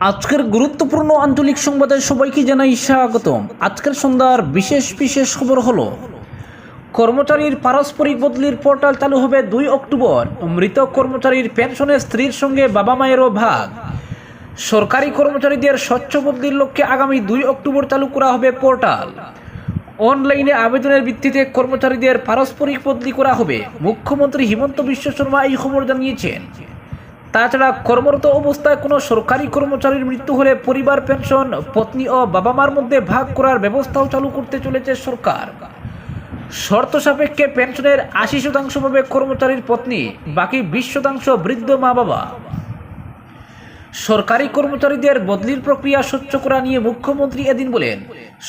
আজকের গুরুত্বপূর্ণ আঞ্চলিক সংবাদে সবাইকে জানাই স্বাগতম। আজকের সন্ধ্যার বিশেষ বিশেষ খবর হলো, কর্মচারীর পারস্পরিক বদলির পোর্টাল চালু হবে দুই অক্টোবর। মৃত কর্মচারীর পেনশনের স্ত্রীর সঙ্গে বাবা মায়েরও ভাগ। সরকারি কর্মচারীদের স্বচ্ছ বদলির লক্ষ্যে আগামী দুই অক্টোবর চালু করা হবে পোর্টাল। অনলাইনে আবেদনের ভিত্তিতে কর্মচারীদের পারস্পরিক বদলি করা হবে। মুখ্যমন্ত্রী হিমন্ত বিশ্ব শর্মা এই খবর জানিয়েছেন। তাছাড়া কর্মরত অবস্থায় কোনো সরকারি কর্মচারীর মৃত্যু হলে পরিবার, পেনশন, পত্নী ও বাবা মার মধ্যে ভাগ করার ব্যবস্থাও চালু করতে চলেছে সরকার। শর্ত সাপেক্ষে পেনশনের আশি শতাংশ পাবে কর্মচারীর পত্নী, বাকি বিশ শতাংশ বৃদ্ধ মা বাবা সরকারি কর্মচারীদের বদলির প্রক্রিয়া স্বচ্ছ করা নিয়ে মুখ্যমন্ত্রী এদিন বলেন,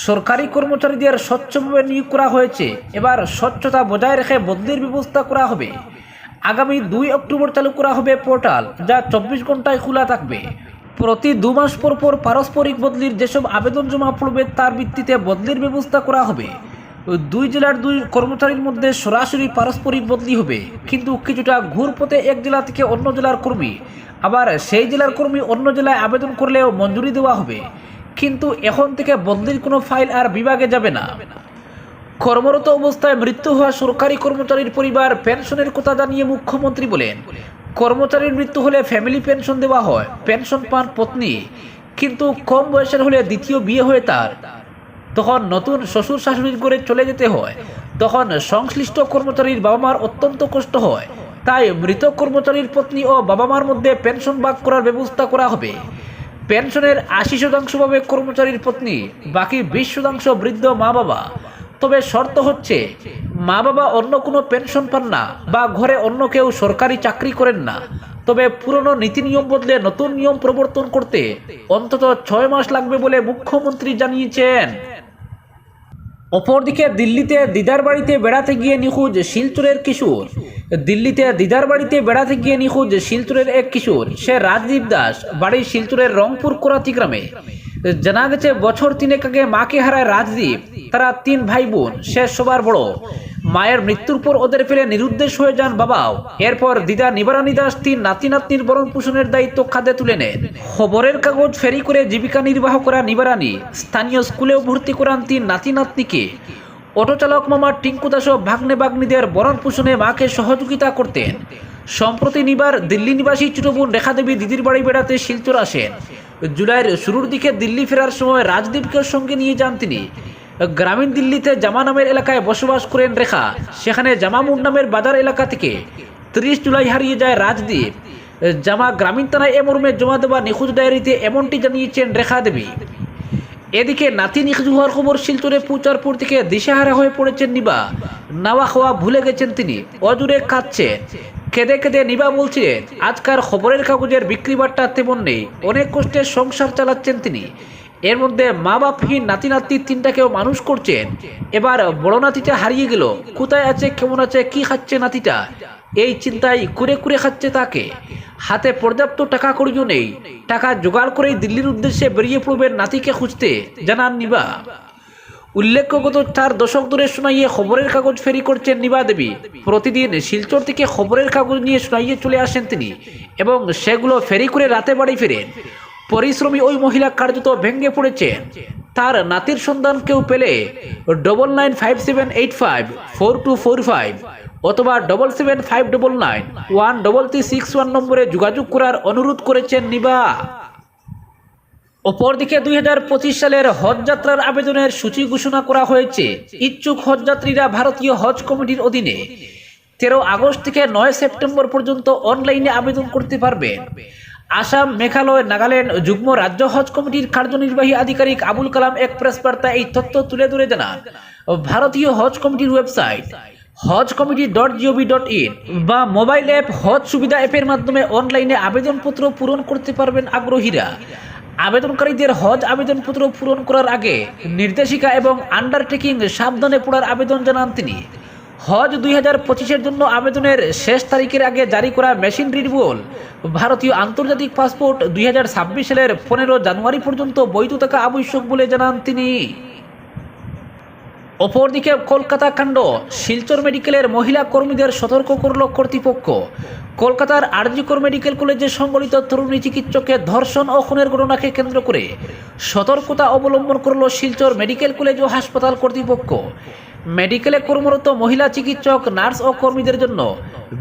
সরকারি কর্মচারীদের স্বচ্ছভাবে নিয়োগ করা হয়েছে, এবার স্বচ্ছতা বজায় রেখে বদলির ব্যবস্থা করা হবে। আগামী দুই অক্টোবর চালু করা হবে পোর্টাল, যা চব্বিশ ঘন্টায় খোলা থাকবে। প্রতি দু মাস পর পর পারস্পরিক বদলির যেসব আবেদন জমা পড়বে, তার ভিত্তিতে বদলির ব্যবস্থা করা হবে। দুই জেলার দুই কর্মচারীর মধ্যে সরাসরি পারস্পরিক বদলি হবে, কিন্তু কিছুটা ঘুরপথে এক জেলা থেকে অন্য জেলার কর্মী, আবার সেই জেলার কর্মী অন্য জেলায় আবেদন করলেও মঞ্জুরি দেওয়া হবে। কিন্তু এখন থেকে বদলির কোনো ফাইল আর বিভাগে যাবে না। কর্মরত অবস্থায় মৃত্যু হওয়া সরকারি কর্মচারীর পরিবার পেনশনের কথা জানিয়ে মুখ্যমন্ত্রী বলেন, কর্মচারীর মৃত্যু হলে ফ্যামিলি পেনশন দেওয়া হয়, পেনশন পান পত্নী, কিন্তু কম বয়সের হলে দ্বিতীয় বিয়ে হয়ে তার। তখন নতুন শ্বশুর শাশুড়ির করে চলে যেতে হয়। তখন সংশ্লিষ্ট কর্মচারীর বাবা মার অত্যন্ত কষ্ট হয়। তাই মৃত কর্মচারীর পত্নী ও বাবা মার মধ্যে পেনশন ভাগ করার ব্যবস্থা করা হবে। পেনশনের আশি শতাংশ পাবে কর্মচারীর পত্নী, বাকি বিশ শতাংশ বৃদ্ধ মা বাবা তবে শর্ত হচ্ছে মা বাবা অন্য কোনো পেনশন পান না বা ঘরে অন্য কেউ সরকারি চাকরি করেন না। তবে পুরনো নীতি নিয়ম বদলে নতুন নিয়ম প্রবর্তন করতে অন্তত ছয় মাস লাগবে বলে মুখ্যমন্ত্রী জানিয়েছেন। অপরদিকে দিল্লিতে দিদার বাড়িতে বেড়াতে গিয়ে নিখোঁজ শিলচরের কিশোর। দিল্লিতে দিদার বাড়িতে বেড়াতে গিয়ে নিখোঁজ শিলচরের এক কিশোর। সে রাজদীপ দাস, বাড়ি শিলচরের রংপুর কোরাতি গ্রামে। জানা গেছে, বছর তিনেক আগে মাকে হারায় রাজদীপ। তারা তিন ভাই বোন, সে সবার বড়। মায়ের মৃত্যুর পর ওদের ফেলে নিরুদ্দেশ হয়ে যান বাবাও। এরপর দিদা নিবারানী দাস তিন নাতি নাতনির বরণ পোষণের দায়িত্ব খাদে তুলে নেন। খবরের কাগজ ফেরি করে জীবিকা নির্বাহ করা নিবারানী, স্থানীয় স্কুলেও ভর্তি করান তিন নাতি নাতনিকে অটো চালক মামা টিঙ্কু দাসও ভাগ্নে ভাগ্নিদের বরণ পোষণে মাকে সহযোগিতা করতেন। সম্প্রতি নিবার দিল্লি নিবাসী ছোট বোন রেখা দেবী দিদির বাড়ি বেড়াতে শিলচর আসেন। জুলাইয়ের শুরুর দিকে দিল্লি ফেরার সময় রাজদীপকে সঙ্গে নিয়ে যান তিনি। গ্রামীণ দিল্লিতে জামা নামের এলাকায় বসবাস করেন রেখা। সেখানে জামামুন নামের বাজার এলাকা থেকে তিরিশ জুলাই হারিয়ে যায় রাজদীপ। জামা গ্রামীণ থানায় এ মর্মে জমা দেওয়া নিখোঁজ ডায়েরিতে এমনটি জানিয়েছেন রেখা দেবী। এদিকে নাতি নিখোঁজ হওয়ার খবর শিলচরে পৌঁছার পর থেকে দিশেহারা হয়ে পড়েছেন নিবা। নাওয়া খাওয়া ভুলে গেছেন তিনি। অজুরে কাঁদছেন কেঁদে কেঁদে নিবা বলছিলেন আজকার খবরের কাগজের বিক্রি বাট্টা তেমন নেই। অনেক কষ্টে সংসার চালাচ্ছেন তিনি। এর মধ্যে মা বাপহীন নাতি নাতি তিনটাকেও মানুষ করছেন এবার বড় নাতিটা হারিয়ে গেল। কোথায় আছে, কেমন আছে, কি খাচ্ছে নাতিটা? এই চিন্তায় কুরে কুরে খাচ্ছে তাকে। হাতে পর্যাপ্ত টাকা করিও নেই। টাকা জোগাড় করেই দিল্লির উদ্দেশ্যে বেরিয়ে পড়বেন নাতিকে খুঁজতে। জানান নিবা। উল্লেখ্য গত চার দশক ধরে শোনাইয়ে খবরের কাগজ ফেরি করছেন নিবা দেবী। প্রতিদিন শিলচর থেকে খবরের কাগজ নিয়ে শোনাইয়ে চলে আসেন তিনি এবং সেগুলো ফেরি করে রাতে বাড়ি ফেরেন। পরিশ্রমী ওই মহিলা কার্যত ভেঙে পড়েছেন তার নাতির সন্ধান কেউ পেলে double nine five seven eight five four two four five অথবা double seven five double nine one double three six one নম্বরে যোগাযোগ করার অনুরোধ করেছেন নিবা। অপরদিকে দুই হাজার পঁচিশ সালের হজ যাত্রার আবেদনের সূচি ঘোষণা করা হয়েছে। ইচ্ছুক হজযাত্রীরা ভারতীয় হজ কমিটির অধীনে তেরো আগস্ট থেকে নয় সেপ্টেম্বর পর্যন্ত অনলাইনে আবেদন করতে পারবেন আসাম, মেঘালয়, নাগাল্যান্ড যুগ্ম রাজ্য হজ কমিটির কার্যনির্বাহী আধিকারিক আবুল কালাম এক প্রেস বার্তা এই তথ্য তুলে ধরে জানান। ভারতীয় হজ কমিটির website Haj committee dot G O V dot in বা মোবাইল অ্যাপ হজ সুবিধা অ্যাপের মাধ্যমে অনলাইনে আবেদনপত্র পূরণ করতে পারবেন আগ্রহীরা। আবেদনকারীদের হজ আবেদনপত্র পূরণ করার আগে নির্দেশিকা এবং আন্ডারটেকিং সাবধানে পড়ার আবেদন জানান তিনি। হজ দুই হাজার পঁচিশের জন্য আবেদনের শেষ তারিখের আগে জারি করা মেশিন রিডবল ভারতীয় আন্তর্জাতিক পাসপোর্ট দুই হাজার ছাব্বিশ সালের পনেরো জানুয়ারি পর্যন্ত বৈধ থাকা আবশ্যক বলে জানান তিনি। অপরদিকে কলকাতা কাণ্ড, শিলচর মেডিকেলের মহিলা কর্মীদের সতর্ক করল কর্তৃপক্ষ। কলকাতার আরজিকর মেডিকেল কলেজে সংগঠিত তরুণী চিকিৎসককে ধর্ষণ ও খুনের ঘটনাকে কেন্দ্র করে সতর্কতা অবলম্বন করল শিলচর মেডিকেল কলেজ ও হাসপাতাল কর্তৃপক্ষ। মেডিকেলে কর্মরত মহিলা চিকিৎসক, নার্স ও কর্মীদের জন্য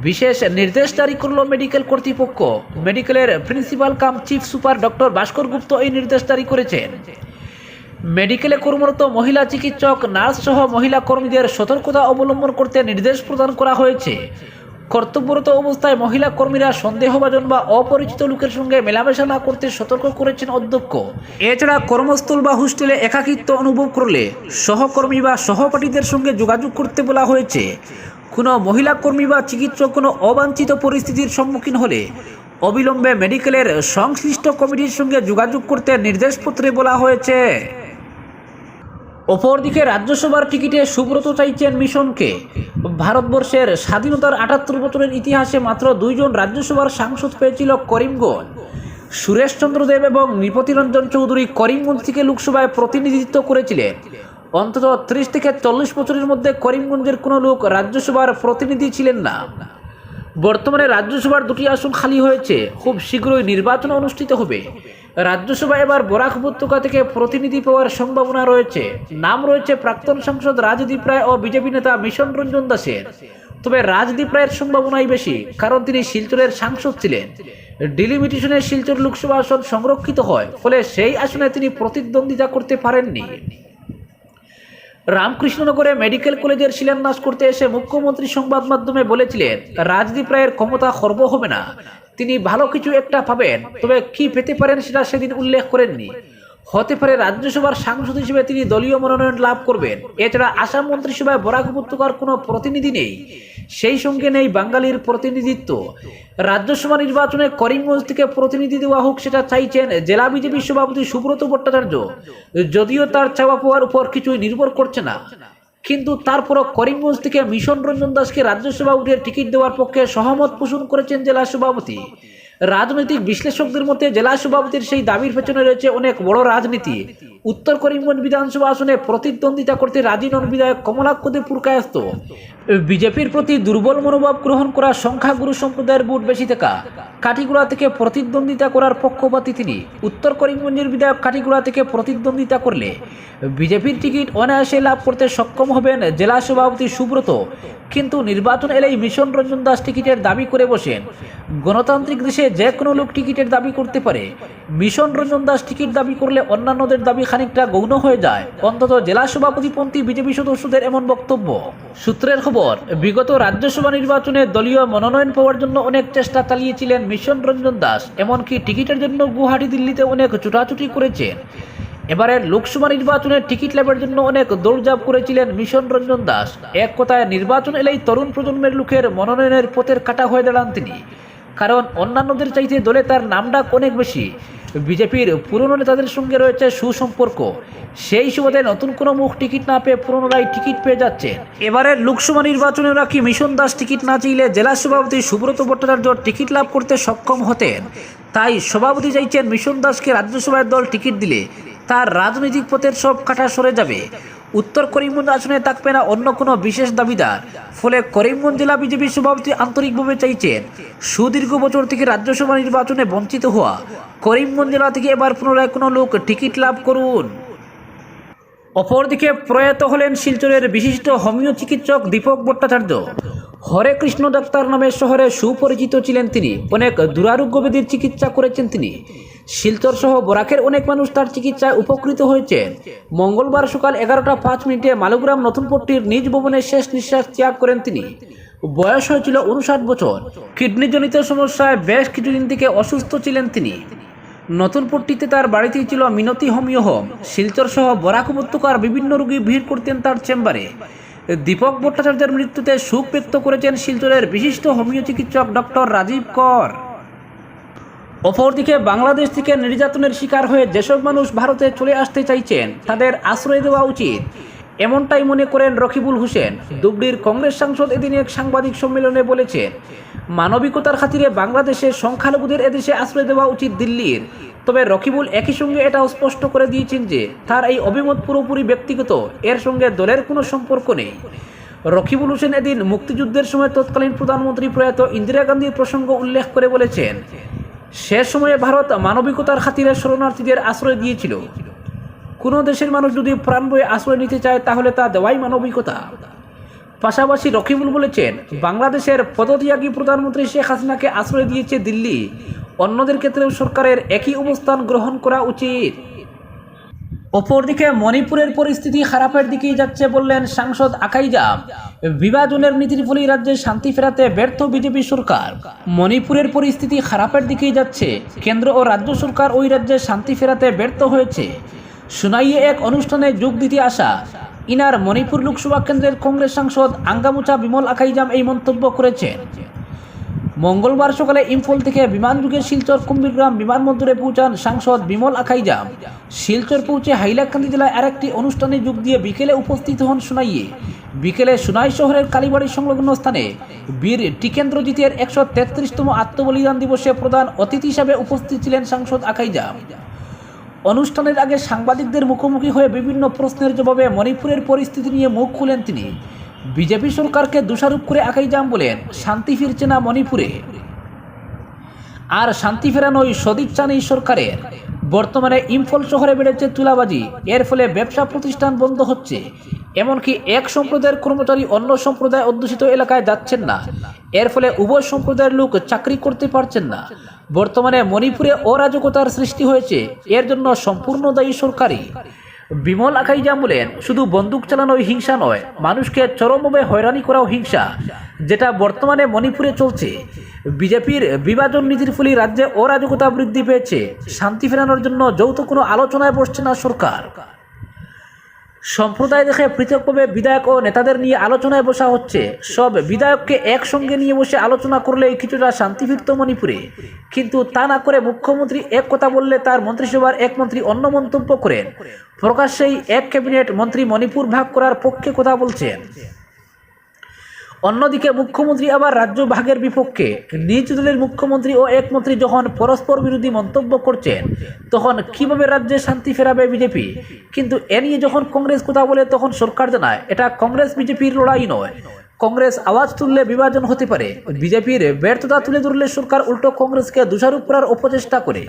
বিশেষ নির্দেশ জারি করল মেডিকেল কর্তৃপক্ষ। মেডিকেলের principal cum chief super doctor Bhaskar Gupta এই নির্দেশ জারি করেছেন। মেডিকেলে কর্মরত মহিলা চিকিৎসক, নার্স সহ মহিলা কর্মীদের সতর্কতা অবলম্বন করতে নির্দেশ প্রদান করা হয়েছে। কর্তব্যরত অবস্থায় মহিলা কর্মীরা সন্দেহভাজন বা অপরিচিত লোকের সঙ্গে মেলামেশা না করতে সতর্ক করেছেন অধ্যক্ষ। এছাড়া কর্মস্থল বা হোস্টেলে একাকিত্ব অনুভব করলে সহকর্মী বা সহপাঠীদের সঙ্গে যোগাযোগ করতে বলা হয়েছে। কোনো মহিলা কর্মী বা চিকিৎসক কোনো অবাঞ্ছিত পরিস্থিতির সম্মুখীন হলে অবিলম্বে মেডিকেলের সংশ্লিষ্ট কমিটির সঙ্গে যোগাযোগ করতে নির্দেশপত্রে বলা হয়েছে। অপরদিকে রাজ্যসভার টিকিটে সুব্রত চাইছেন মিশনকে। ভারতবর্ষের স্বাধীনতার আটাত্তর বছরের ইতিহাসে মাত্র দুইজন রাজ্যসভার সাংসদ পেয়েছিল করিমগঞ্জ। সুরেশচন্দ্র দেব এবং নৃপতিরঞ্জন চৌধুরী করিমগঞ্জ থেকে লোকসভায় প্রতিনিধিত্ব করেছিলেন। অন্তত ত্রিশ থেকে চল্লিশ বছরের মধ্যে করিমগঞ্জের কোনো লোক রাজ্যসভার প্রতিনিধি ছিলেন না। বর্তমানে রাজ্যসভার দুটি আসন খালি হয়েছে। খুব শীঘ্রই নির্বাচন অনুষ্ঠিত হবে। রাজ্যসভা এবার বরাক উপত্যকা থেকে প্রতিনিধি পাওয়ার সম্ভাবনা রয়েছে। নাম রয়েছে প্রাক্তন সাংসদ রাজদীপ রায় ও বিজেপি নেতা মিশন রঞ্জন দাসের। তবে রাজদীপ রায়ের সম্ভাবনাই বেশি, কারণ তিনি শিলচরের সাংসদ ছিলেন। ডিলিমিটেশনের শিলচর লোকসভা আসন সংরক্ষিত হয়, ফলে সেই আসনে তিনি প্রতিদ্বন্দ্বিতা করতে পারেননি। রামকৃষ্ণনগরে মেডিকেল কলেজের শিলান্যাস করতে এসে মুখ্যমন্ত্রী সংবাদ মাধ্যমে বলেছিলেন, রাজদীপ রায়ের ক্ষমতা খর্ব হবে না। তিনি ভালো কিছু একটা পাবেন, তবে কি পেতে পারেন সেটা সেদিন উল্লেখ করেননি। হতে পারে রাজ্যসভার সাংসদ হিসেবে তিনি দলীয় মনোনয়ন লাভ করবেন। এছাড়া আসাম মন্ত্রিসভায় বরাক উপত্যকার কোনো প্রতিনিধি নেই। সেই সঙ্গে নেই বাঙালির প্রতিনিধিত্ব। রাজ্যসভা নির্বাচনে করিমগঞ্জ থেকে প্রতিনিধি দেওয়া হোক সেটা চাইছেন জেলা বিজেপির সভাপতি সুব্রত ভট্টাচার্য। যদিও তার চাওয়া পাওয়ার উপর কিছুই নির্ভর করছে না। কিন্তু তারপরও করিমগঞ্জ থেকে মিশন রঞ্জন দাসকে রাজ্যসভা উঠে টিকিট দেওয়ার পক্ষে সহমত পোষণ করেছেন জেলা সভাপতি। রাজনৈতিক বিশ্লেষকদের মধ্যে জেলা সভাপতির সেই দাবির পেছনে রয়েছে অনেক বড় রাজনীতি। উত্তর করিমগঞ্জ বিধানসভা আসনে প্রতিদ্বন্দ্বিতা করতে রাজি নন বিধায়ক কমলাক্ষ দেব পুরকায়স্ত বিজেপির প্রতি দুর্বল মনোভাব গ্রহণ করা সংখ্যাগুরু সম্প্রদায়ের ভোট বেশি থাকা। কাঠিগুড়া থেকে প্রতিদ্বন্দ্বিতা করার পক্ষপাতী তিনি। উত্তর করিমগঞ্জের বিধায়ক কাঠিগুড়া থেকে প্রতিদ্বন্দ্বিতা করলে বিজেপির টিকিট অনায়াসে লাভ করতে সক্ষম হবেন জেলা সভাপতি সুব্রত। কিন্তু নির্বাচন এলেই মিশন রঞ্জন দাস টিকিটের দাবি করে বসেন। গণতান্ত্রিক দেশে যে কোনো লোক টিকিটের দাবি করতে পারে। মিশন রঞ্জন দাস টিকিট দাবি করলে অন্যান্যদের দাবি খানিকটা গৌণ হয়ে যায়। অন্তত জেলা সভাপতিপন্থী বিজেপি সদস্যদের এমন বক্তব্য। সূত্রের খবর, বিগত রাজ্যসভা নির্বাচনে দলীয় মনোনয়ন পাওয়ার জন্য অনেক চেষ্টা চালিয়েছিলেন মিশন রঞ্জন দাস, এমনকি টিকিটের জন্য গুয়াহাটি, দিল্লিতে অনেক ছুটাছুটি করেছেন। এবারের লোকসভা নির্বাচনের টিকিট লাভের জন্য অনেক দৌড়ঝাঁপ করেছিলেন মিশন রঞ্জন দাস। এক কথায়, নির্বাচন এলেই তরুণ প্রজন্মের লোকের মনোনয়নের পথের কাটা হয়ে দাঁড়ান তিনি। কারণ অন্যান্যদের চাইতে দলে তার নামডাক অনেক বেশি। বিজেপির পুরনো নেতাদের সঙ্গে রয়েছে সুসম্পর্ক। সেই সুবাদে নতুন কোনো মুখ টিকিট না পেয়ে পুরনোরাই টিকিট পেয়ে যাচ্ছেন। এবারের লোকসভা নির্বাচনে কি মিশন দাস টিকিট না চাইলে জেলা সভাপতি সুব্রত ভট্টাচার্য টিকিট লাভ করতে সক্ষম হতেন। তাই সভাপতি চাইছেন মিশন দাসকে রাজ্যসভার দল টিকিট দিলে তার রাজনৈতিক পথের সব কাটা সরে যাবে। উত্তর করিমগঞ্জ আসনে থাকবে না অন্য কোনো বিশেষ দাবিদার। ফলে করিমগঞ্জ জেলা বিজেপি সভাপতি আন্তরিকভাবে চাইছেন, সুদীর্ঘ বছর থেকে রাজ্যসভা নির্বাচনে বঞ্চিত হওয়া। করিমগঞ্জ জেলা থেকে এবার পুনরায় কোনো লোক টিকিট লাভ করুন। অপরদিকে প্রয়াত হলেন শিলচরের বিশিষ্ট হোমিও চিকিৎসক দীপক ভট্টাচার্য। হরে কৃষ্ণ ডাক্তার নামে শহরে সুপরিচিত ছিলেন তিনি। অনেক দুরারোগ্য ব্যাধির চিকিৎসা করেছেন তিনি। শিলচর সহ বরাকের অনেক মানুষ তার চিকিৎসায় উপকৃত হয়েছেন মঙ্গলবার সকাল এগারোটা পাঁচ মিনিটে মালুগ্রাম নতুনপট্টির নিজ ভবনে শেষ নিঃশ্বাস ত্যাগ করেন তিনি। বয়স হয়েছিল উনষাট বছর। কিডনিজনিত সমস্যায় বেশ কিছুদিন থেকে অসুস্থ ছিলেন তিনি। নতুন পট্টিতে তার বাড়িতেই ছিল মিনতি হোমিও হোম। শিলচর সহ বরাক উপত্যকার বিভিন্ন রোগী ভিড় করতেন তার চেম্বারে। দীপক ভট্টাচার্যের মৃত্যুতে শোক ব্যক্ত করেছেন শিলচরের বিশিষ্ট হোমিও চিকিৎসক ডক্টর রাজীব কর। অপরদিকে বাংলাদেশ থেকে নির্যাতনের শিকার হয়ে যেসব মানুষ ভারতে চলে আসতে চাইছেন, তাদের আশ্রয় দেওয়া উচিত। এমনটাই মনে করেন রকিবুল হোসেন। দুবড়ির কংগ্রেস সাংসদ এদিন এক সাংবাদিক সম্মেলনে বলেছেন, মানবিকতার খাতিরে বাংলাদেশের সংখ্যালঘুদের এদেশে আশ্রয় দেওয়া উচিত দিল্লির। তবে রকিবুল একই সঙ্গে এটাও স্পষ্ট করে দিয়েছেন যে, তার এই অভিমত পুরোপুরি ব্যক্তিগত, এর সঙ্গে দলের কোনো সম্পর্ক নেই। রকিবুল হোসেন এদিন মুক্তিযুদ্ধের সময় তৎকালীন প্রধানমন্ত্রী প্রয়াত ইন্দিরা গান্ধীর প্রসঙ্গ উল্লেখ করে বলেছেন সে সময়ে ভারত মানবিকতার খাতিরে শরণার্থীদের আশ্রয় দিয়েছিল। কোনো দেশের মানুষ যদি প্রাণ বয়ে আশ্রয় নিতে চায়, তাহলে তা দেওয়াই মানবিকতা। পাশাপাশি রকিবুল বলেছেন, বাংলাদেশের পদত্যাগী প্রধানমন্ত্রী শেখ হাসিনাকে আশ্রয় দিয়েছে দিল্লি। অন্যদের ক্ষেত্রেও সরকারের একই অবস্থান গ্রহণ করা উচিত। অপরদিকে মণিপুরের পরিস্থিতি খারাপের দিকেই যাচ্ছে বললেন সাংসদ আকাইজাম বিভাজনের নীতির ফলেই রাজ্যে শান্তি ফেরাতে ব্যর্থ বিজেপি সরকার। মণিপুরের পরিস্থিতি খারাপের দিকেই যাচ্ছে। কেন্দ্র ও রাজ্য সরকার ওই রাজ্যে শান্তি ফেরাতে ব্যর্থ হয়েছে। সুনাইয়ে এক অনুষ্ঠানে যোগ দিতে আসা ইনার মণিপুর লোকসভা কেন্দ্রের কংগ্রেস সাংসদ আঙ্গামুচা বিমল আকাইজাম এই মন্তব্য করেছেন। মঙ্গলবার সকালে ইম্ফল থেকে বিমানযোগে শিলচর কুম্ভীরগ্রাম বিমানবন্দরে পৌঁছান সাংসদ বিমল আকাইজাম শিলচর পৌঁছে হাইলাকান্দি জেলায় আরেকটি অনুষ্ঠানে যোগ দিয়ে বিকেলে উপস্থিত হন সুনাইয়ে। বিকেলে সুনাই শহরের কালীবাড়ি সংলগ্ন স্থানে বীর টিকেন্দ্রজিতের একশো তেত্রিশতম আত্মবলিদান দিবসে প্রধান অতিথি হিসাবে উপস্থিত ছিলেন সাংসদ আকাইজাম অনুষ্ঠানের আগে সাংবাদিকদের মুখোমুখি হয়ে বিভিন্ন প্রশ্নের জবাবে মণিপুরের পরিস্থিতি নিয়ে মুখ খুলেন তিনি। বিজেপি সরকারকে দোষারোপ করে আকাইজাম বলেন শান্তি ফিরছে না মণিপুরে। আর শান্তি ফেরানোই সদিচ্ছা নেই সরকারের। বর্তমানে ইম্ফল শহরে বেড়েছে তুলাবাজি, এর ফলে ব্যবসা প্রতিষ্ঠান বন্ধ হচ্ছে। এমনকি এক সম্প্রদায়ের কর্মচারী অন্য সম্প্রদায় অধ্যুষিত এলাকায় যাচ্ছেন না। এর ফলে উভয় সম্প্রদায়ের লোক চাকরি করতে পারছেন না। বর্তমানে মণিপুরে অরাজকতার সৃষ্টি হয়েছে। এর জন্য সম্পূর্ণ দায়ী সরকারি বিমল আখাইজা বলেন শুধু বন্দুক চালানোই হিংসা নয়, মানুষকে চরমভাবে হয়রানি করাও হিংসা, যেটা বর্তমানে মণিপুরে চলছে। বিজেপির বিভাজন নীতির ফলে রাজ্যে অরাজকতা বৃদ্ধি পেয়েছে, শান্তি ফেরানোর জন্য যৌথ কোনো আলোচনায় বসছে না সরকার। সম্প্রদায় দেখে পৃথকভাবে বিধায়ক ও নেতাদের নিয়ে আলোচনায় বসা হচ্ছে। সব বিধায়ককে একসঙ্গে নিয়ে বসে আলোচনা করলে কিছুটা শান্তি ফিরত মণিপুরে। কিন্তু তা না করে মুখ্যমন্ত্রী এক কথা বললে তার মন্ত্রিসভার এক মন্ত্রী অন্য মন্তব্য করেন। প্রকাশ্যেই এক ক্যাবিনেট মন্ত্রী মণিপুর ভাগ করার পক্ষে কথা বলছেন। অন্যদিকে মুখ্যমন্ত্রী আবার রাজ্য ভাগের বিপক্ষে নিজ দলের মুখ্যমন্ত্রী ও একমন্ত্রী যখন পরস্পর বিরোধী মন্তব্য করছেন, তখন কীভাবে রাজ্যে শান্তি ফেরাবে বিজেপি? কিন্তু এ নিয়ে যখন কংগ্রেস কথা বলে তখন সরকার জানায়, এটা কংগ্রেস বিজেপির লড়াই নয়। কংগ্রেস আওয়াজ তুললে বিভাজন হতে পারে। বিজেপির ব্যর্থতা তুলে ধরলে সরকার উল্টো কংগ্রেসকে দোষারোপ করার অপচেষ্টা করে।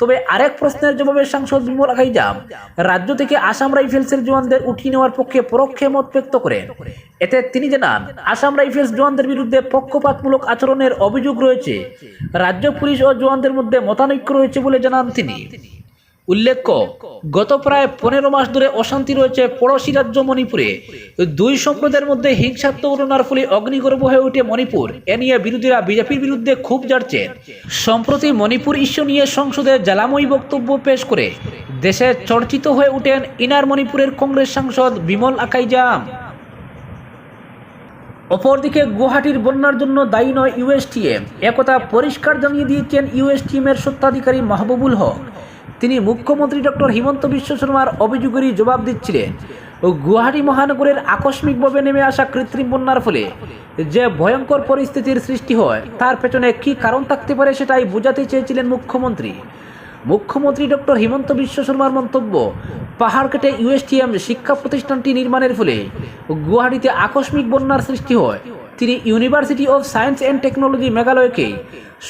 তবে আরেক প্রশ্নের জবাবে সাংসদ বিমল আকাইজাম রাজ্য থেকে আসাম রাইফেলসের জওয়ানদের উঠিয়ে নেওয়ার পক্ষে পরোক্ষে মত ব্যক্ত করেন। এতে তিনি জানান, আসাম রাইফেলস জওয়ানদের বিরুদ্ধে পক্ষপাতমূলক আচরণের অভিযোগ রয়েছে। রাজ্য পুলিশ ও জওয়ানদের মধ্যে মতানৈক্য রয়েছে বলে জানান তিনি। উল্লেখ্য, গত প্রায় পনেরো মাস ধরে অশান্তি রয়েছে পড়োশি রাজ্য মণিপুরে। দুই সম্প্রদায়ের মধ্যে হিংসাত্মক ঘটনার ফলে অগ্নিগর্ভ হয়ে ওঠে মণিপুর। এ নিয়ে বিরোধীরা বিজেপির বিরুদ্ধে খুব জারছেন সম্প্রতি মণিপুর ইস্যু নিয়ে সংসদে জ্বালাময়ী বক্তব্য পেশ করে দেশে চর্চিত হয়ে ওঠেন ইনার মণিপুরের কংগ্রেস সাংসদ বিমল আকাইজাম। অপরদিকে গুয়াহাটির বন্যার জন্য দায়ী নয় ইউএসটিএম একথা পরিষ্কার জানিয়ে দিয়েছেন ইউএসটিএমের সত্ত্বাধিকারী মাহবুবুল হক। তিনি মুখ্যমন্ত্রী ডক্টর হিমন্ত বিশ্ব শর্মার অভিযোগেরই জবাব দিচ্ছিলেন ও গুয়াহাটি মহানগরের আকস্মিকভাবে নেমে আসা কৃত্রিম বন্যার ফলে যে ভয়ঙ্কর পরিস্থিতির সৃষ্টি হয়, তার পেছনে কী কারণ থাকতে পারে সেটাই বোঝাতে চেয়েছিলেন মুখ্যমন্ত্রী। মুখ্যমন্ত্রী ডক্টর হিমন্ত বিশ্ব শর্মার মন্তব্য, পাহাড় কেটে ইউএসটিএম শিক্ষা প্রতিষ্ঠানটি নির্মাণের ফলে গুয়াহাটিতে আকস্মিক বন্যার সৃষ্টি হয়। তিনি university of science and technology মেঘালয়কে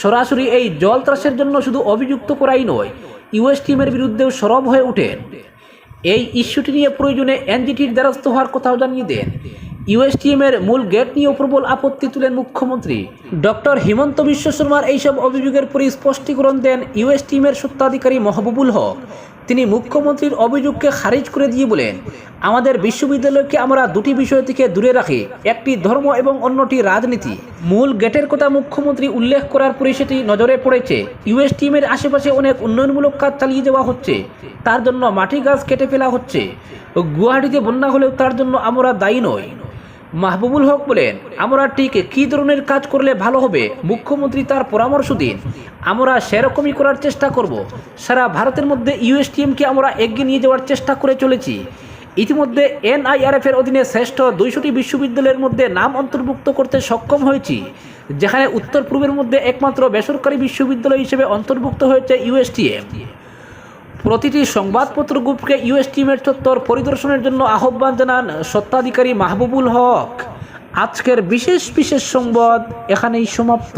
সরাসরি এই জল ত্রাসের জন্য শুধু অভিযুক্ত করাই নয় ইউএসটিএমের বিরুদ্ধেও সরব হয়ে ওঠেন এই ইস্যুটি নিয়ে প্রয়োজনে এনজিটির দ্বারস্থ হওয়ার কথাও জানিয়ে দেন। ইউএসটিএমের মূল গেট নিয়েও প্রবল আপত্তি তুলেন মুখ্যমন্ত্রী। ডক্টর হিমন্ত বিশ্ব শর্মার এইসব অভিযোগের পরই স্পষ্টীকরণ দেন ইউএসটিএমের সত্ত্বাধিকারী মহবুবুল হক। তিনি মুখ্যমন্ত্রীর অভিযোগকে খারিজ করে দিয়ে বলেন, আমাদের বিশ্ববিদ্যালয়কে আমরা দুটি বিষয় থেকে দূরে রাখি, একটি ধর্ম এবং অন্যটি রাজনীতি। মূল গেটের কথা মুখ্যমন্ত্রী উল্লেখ করার পরে সেটি নজরে পড়েছে। ইউএস টিমের আশেপাশে অনেক উন্নয়নমূলক কাজ চালিয়ে যাওয়া হচ্ছে। তার জন্য মাটি গাছ কেটে ফেলা হচ্ছে। গুয়াহাটিতে বন্যা হলেও তার জন্য আমরা দায়ী নই। মাহবুবুল হক বলেন, আমরা ঠিক কী ধরনের কাজ করলে ভালো হবে? মুখ্যমন্ত্রী তার পরামর্শ দিন। আমরা সেরকমই করার চেষ্টা করব। সারা ভারতের মধ্যে ইউএসটিএমকে আমরা এগিয়ে নিয়ে যাওয়ার চেষ্টা করে চলেছি। ইতিমধ্যে এনআইআরএফ এর অধীনে শ্রেষ্ঠ দুইশোটি বিশ্ববিদ্যালয়ের মধ্যে নাম অন্তর্ভুক্ত করতে সক্ষম হয়েছি, যেখানে উত্তর পূর্বের মধ্যে একমাত্র বেসরকারি বিশ্ববিদ্যালয় হিসেবে অন্তর্ভুক্ত হয়েছে ইউএসটিএম প্রতিটি সংবাদপত্র গ্রুপকে ইউএস টিমের চত্বর পরিদর্শনের জন্য আহ্বান জানান সত্ত্বাধিকারী মাহবুবুল হক। আজকের বিশেষ বিশেষ সংবাদ এখানেই সমাপ্ত।